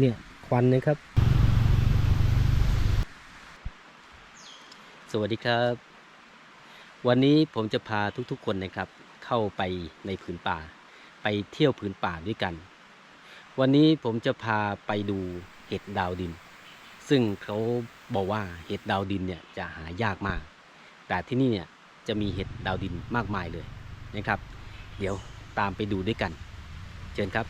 เนี่ยควันนะครับ สวัสดีครับ วันนี้ผมจะพาทุกๆคนนะครับ เข้าไปในผืนป่า ไปเที่ยวผืนป่าด้วยกัน วันนี้ผมจะพาไปดูเห็ดดาวดิน ซึ่งเขาบอกว่าเห็ดดาวดินเนี่ยจะหายากมาก แต่ที่นี่เนี่ยจะมีเห็ดดาวดินมากมายเลยนะครับ เดี๋ยวตามไปดูด้วยกัน เชิญครับ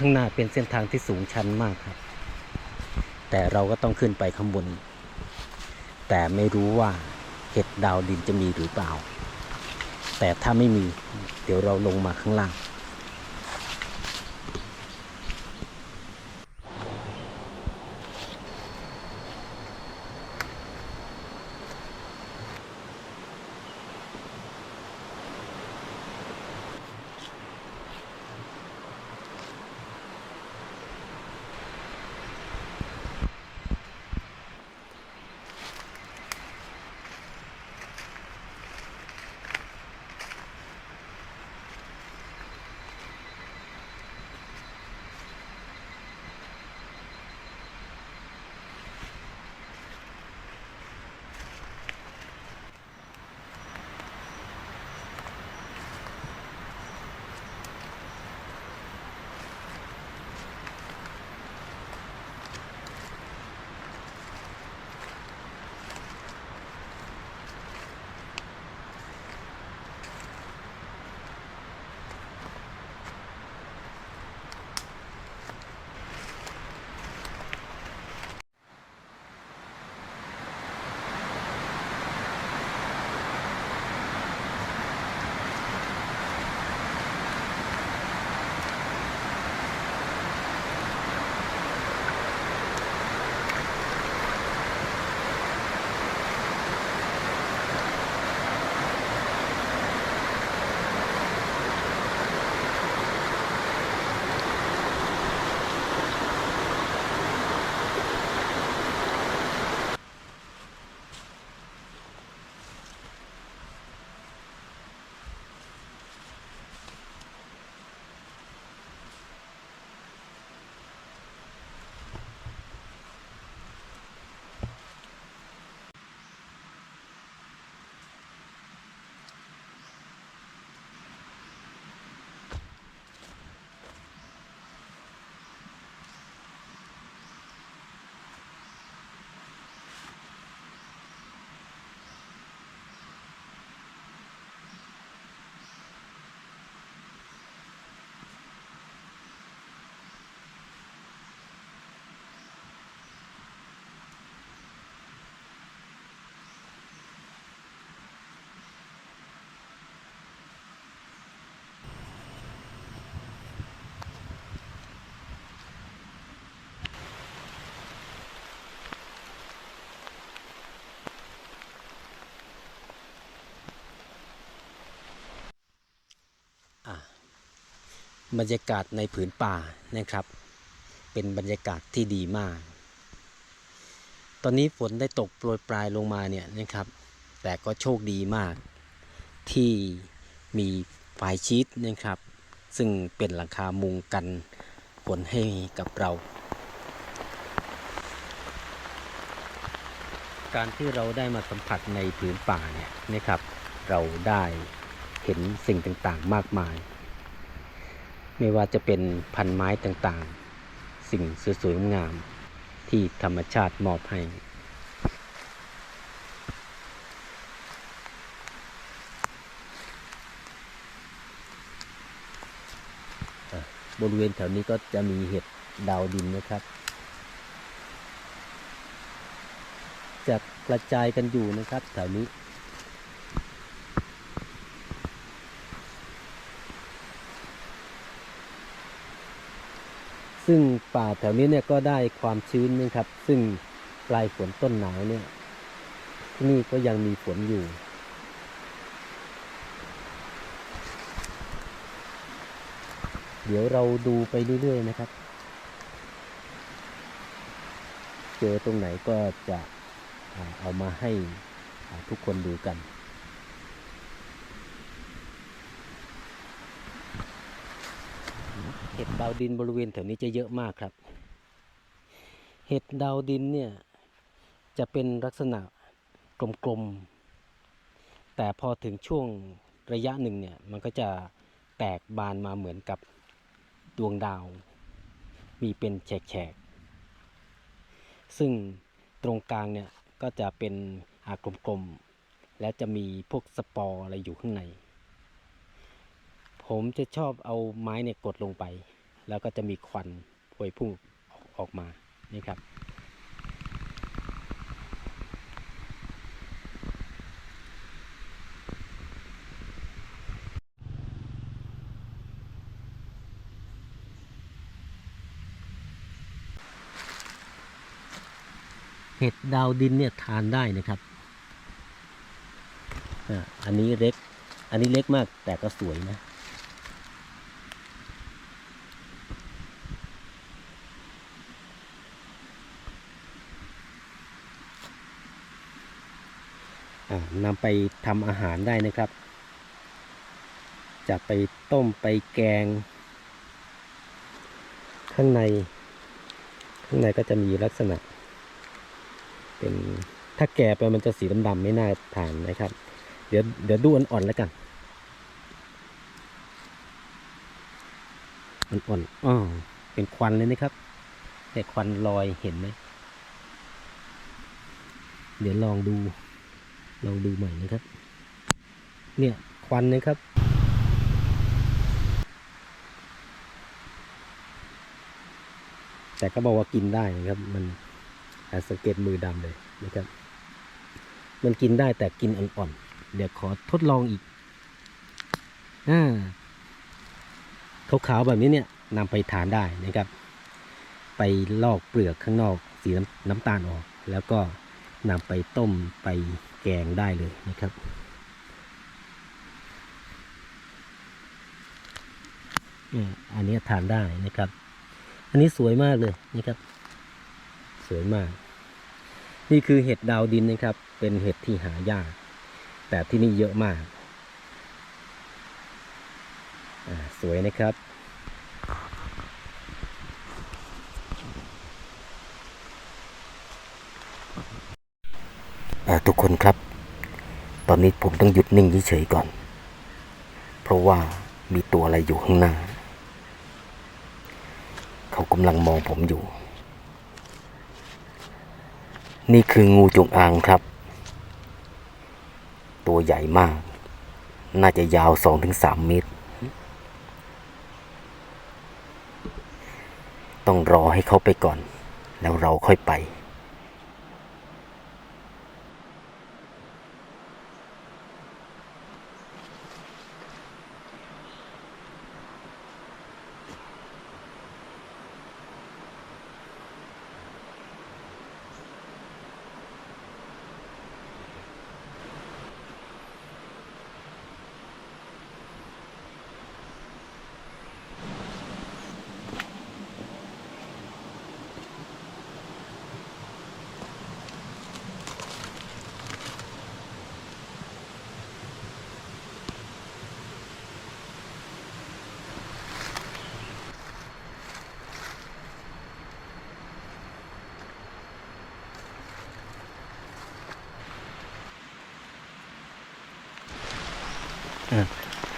ข้างหน้าเป็นเส้นทางที่สูงชันมากครับ แต่เราก็ต้องขึ้นไปข้างบน แต่ไม่รู้ว่าเห็ดดาวดินจะมีหรือเปล่า แต่ถ้าไม่มีเดี๋ยวเราลงมาข้างล่าง บรรยากาศในผืนป่านะครับ เป็นบรรยากาศที่ดีมาก ตอนนี้ฝนได้ตกโปรยปลายลงมาเนี่ยนะครับ แต่ก็โชคดีมาก ที่มีไฟชีตนะครับ ซึ่งเป็นหลังคามุงกันฝนให้กับเรา การที่เราได้มาสัมผัสในผืนป่าเนี่ยนะครับ เราได้เห็นสิ่งต่างๆมากมาย ไม่ว่าจะเป็นพันไม้ต่างๆ สิ่งสวยๆงามที่ธรรมชาติมอบให้บริเวณแถวนี้ก็จะมีเห็ดดาวดินนะครับ จะกระจายกันอยู่นะครับแถวนี้ ซึ่งป่าแถวนี้เนี่ยก็ได้ความชื้นนะครับ ซึ่งปลายฝนต้นหนาวเนี่ยที่นี่ก็ยังมีฝนอยู่ เดี๋ยวเราดูไปเรื่อยๆนะครับ เจอตรงไหนก็จะเอามาให้ทุกคนดูกัน เห็ดดาวดินบริเวณแถวนี้จะเยอะมากครับ เห็ดดาวดินเนี่ยจะเป็นลักษณะกลมๆ แต่พอถึงช่วงระยะหนึ่งเนี่ยมันก็จะแตกบานมาเหมือนกับดวงดาว มีเป็นแฉกๆ ซึ่งตรงกลางเนี่ยก็จะเป็นอากลมๆ และจะมีพวกสปอร์อะไรอยู่ข้างใน ผมจะชอบเอาไม้เนี่ยกดลงไป แล้วก็จะมีควันพวยพุ่งออกมานี่ครับ เห็ดดาวดินเนี่ยทานได้นะครับอ่าอันนี้เล็ก อันนี้เล็กมากแต่ก็สวยนะ นำไปทำอาหารได้นะครับ จะไปต้มไปแกง ข้างใน ข้างในก็จะมีลักษณะ เป็นถ้าแก่ไปมันจะสีดำๆไม่น่าทานนะครับ เดี๋ยวเดี๋ยวดูอ่อนๆแล้วกันอ่อนๆอ๋อเป็นควันเลยนะครับแต่ควันลอยเห็นไหมเดี๋ยวลองดู ลองดูใหม่นะครับ เนี่ยควันนะครับแต่ก็บอกว่ากินได้นะครับ มันสังเกตมือดำเลยนะครับ มันกินได้แต่กินอ่อนๆ เดี๋ยวขอทดลองอีกอ่าขาวๆแบบนี้เนี่ยนำไปทานได้นะครับ ไปลอกเปลือกข้างนอกสีน้ำน้ำตาลออก แล้วก็นำไปต้มไป แกงได้เลยนะครับนี่อันนี้ทานได้นะครับ อันนี้สวยมากเลยนะครับ สวยมาก นี่คือเห็ดดาวดินนะครับ เป็นเห็ดที่หายาก แต่ที่นี่เยอะมาก สวยนะครับ ทุกคนครับ ตอนนี้ผมต้องหยุดนิ่งเฉยๆก่อน เพราะว่ามีตัวอะไรอยู่ข้างหน้า เขากำลังมองผมอยู่ นี่คืองูจงอางครับ ตัวใหญ่มาก น่าจะยาวสองถึงสามเมตร ต้องรอให้เขาไปก่อน แล้วเราค่อยไป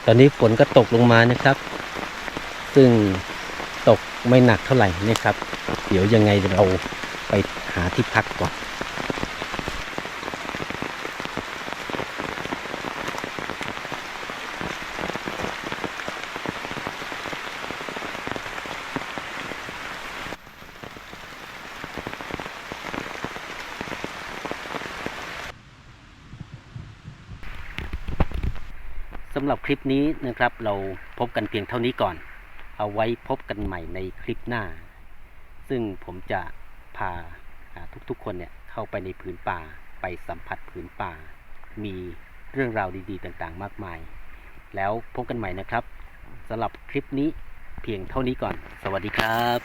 ตอนนี้ฝนก็ตกลงมานะครับ ซึ่งตกไม่หนักเท่าไหร่นะครับ เดี๋ยวยังไงเราไปหาที่พักก่อน สำหรับค ลิปนี้นะครับ เราพบกันเพียงเท่านี้ก่อน เอาไว้พบกันใหม่ในคลิปหน้า ซึ่งผมจะพาทุกๆคนเนี่ยเข้าไปในผืนป่าไปสัมผัสผืนป่า มีเรื่องราวดีๆ ต่างๆ มากมาย แล้วพบกันใหม่นะครับสำหรับคลิปนี้เพียงเท่านี้ก่อน สวัสดีครับ